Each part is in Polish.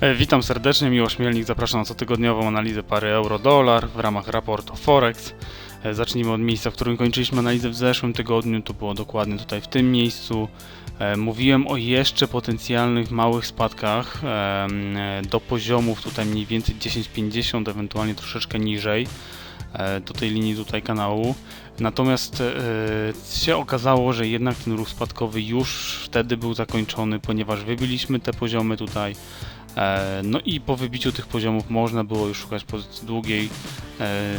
E, Witam serdecznie, Miłosz Mielnik. Zapraszam na cotygodniową analizę pary euro-dolar w ramach raportu Forex. E, Zacznijmy od miejsca, w którym kończyliśmy analizę w zeszłym tygodniu. To było dokładnie tutaj w tym miejscu. E, Mówiłem o jeszcze potencjalnych małych spadkach do poziomów tutaj mniej więcej 10,50, ewentualnie troszeczkę niżej do tej linii tutaj kanału. Natomiast się okazało, że jednak ten ruch spadkowy już wtedy był zakończony, ponieważ wybiliśmy te poziomy tutaj. E, No i po wybiciu tych poziomów można było już szukać pozycji długiej. E,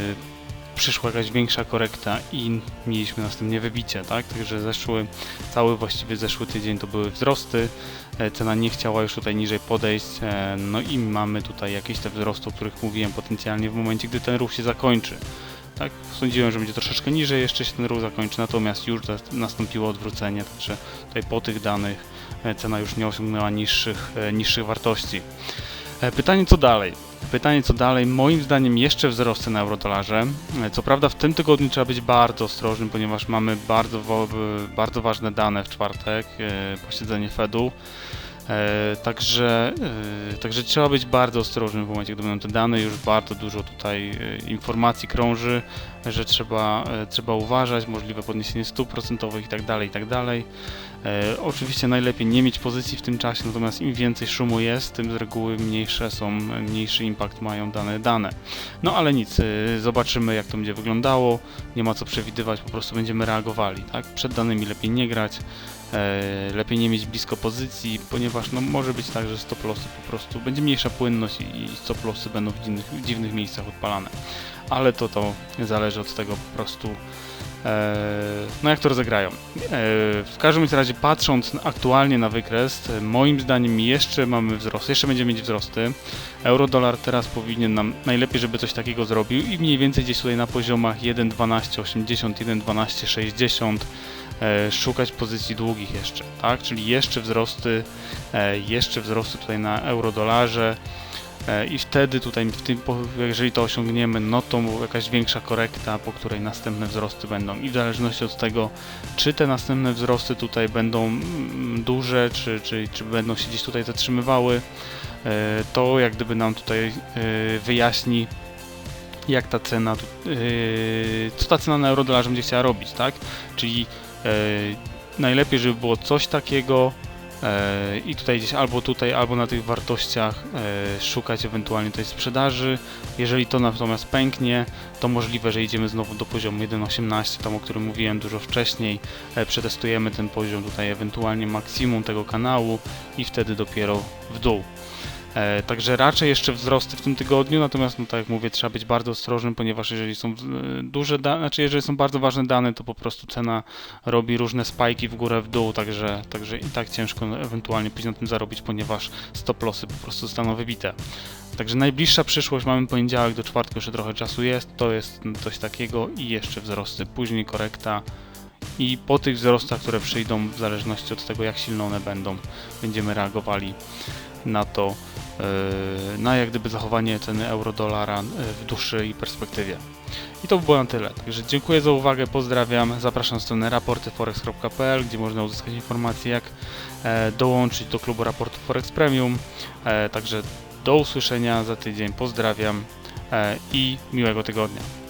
Przyszła jakaś większa korekta i mieliśmy następnie wybicie, tak? Także zeszły, cały właściwie zeszły tydzień to były wzrosty. E, Cena nie chciała już tutaj niżej podejść. No i mamy tutaj jakieś te wzrosty, o których mówiłem potencjalnie w momencie, gdy ten ruch się zakończy. Tak, sądziłem, że będzie troszeczkę niżej, jeszcze się ten ruch zakończy, natomiast już nastąpiło odwrócenie, także tutaj po tych danych cena już nie osiągnęła niższych, e, niższych wartości. E, Pytanie co dalej? Pytanie co dalej? Moim zdaniem jeszcze wzrosty na eurodolarze. E, Co prawda w tym tygodniu trzeba być bardzo ostrożnym, ponieważ mamy bardzo, e, bardzo ważne dane w czwartek, e, posiedzenie Fedu. E, Także, e, także trzeba być bardzo ostrożnym w momencie, gdy będą te dane. Już bardzo dużo tutaj e, informacji krąży, że trzeba, trzeba uważać, możliwe podniesienie stóp procentowych itd. itd. E, oczywiście najlepiej nie mieć pozycji w tym czasie, natomiast im więcej szumu jest, tym z reguły mniejsze są, mniejszy impact mają dane dane. No ale nic, zobaczymy jak to będzie wyglądało, nie ma co przewidywać, po prostu będziemy reagowali, tak? Przed danymi lepiej nie grać, lepiej nie mieć blisko pozycji, ponieważ no, może być tak, że stop lossy po prostu będzie mniejsza płynność i, stop lossy będą w dziwnych, w dziwnych miejscach odpalane. Ale to to zależy od tego po prostu e, no jak to rozegrają. E, w każdym razie patrząc aktualnie na wykres, e, moim zdaniem jeszcze mamy wzrost, jeszcze będziemy mieć wzrosty. Euro-dolar teraz powinien nam najlepiej, żeby coś takiego zrobił i mniej więcej gdzieś tutaj na poziomach 1.1280, 1.1260 e, szukać pozycji długich jeszcze, tak? Czyli jeszcze wzrosty, e, jeszcze wzrosty tutaj na euro-dolarze. E, I wtedy tutaj, w tym, jeżeli to osiągniemy, no to jakaś większa korekta, po której następne wzrosty będą. I w zależności od tego, czy te następne wzrosty tutaj będą mm, duże, czy, czy, czy będą się gdzieś tutaj zatrzymywały, e, to jak gdyby nam tutaj e, wyjaśni, jak ta cena, co ta cena na eurodolarze będzie chciała robić, tak? Czyli najlepiej, żeby było coś takiego, i tutaj gdzieś albo tutaj, albo na tych wartościach e, szukać ewentualnie tej sprzedaży. Jeżeli to natomiast pęknie, to możliwe, że idziemy znowu do poziomu 1.18, tam o którym mówiłem dużo wcześniej. E, Przetestujemy ten poziom tutaj, ewentualnie maksimum tego kanału i wtedy dopiero w dół. E, Także raczej jeszcze wzrosty w tym tygodniu, natomiast no tak jak mówię, trzeba być bardzo ostrożnym, ponieważ jeżeli są e, duże znaczy jeżeli są bardzo ważne dane, to po prostu cena robi różne spajki w górę, w dół, także, także i tak ciężko ewentualnie później na tym zarobić, ponieważ stop lossy po prostu zostaną wybite. Także najbliższa przyszłość, mamy poniedziałek do czwartku, jeszcze trochę czasu jest, to jest coś takiego i jeszcze wzrosty, później korekta i po tych wzrostach, które przyjdą, w zależności od tego jak silne one będą, będziemy reagowali na to, yy, na jak gdyby zachowanie ceny euro-dolara yy, w dłuższej perspektywie. I to by było na tyle. Także dziękuję za uwagę, pozdrawiam. Zapraszam na stronę raportyforex.pl, gdzie można uzyskać informacje, jak e, dołączyć do klubu raportu Forex Premium. E, także do usłyszenia za tydzień. Pozdrawiam e, i miłego tygodnia.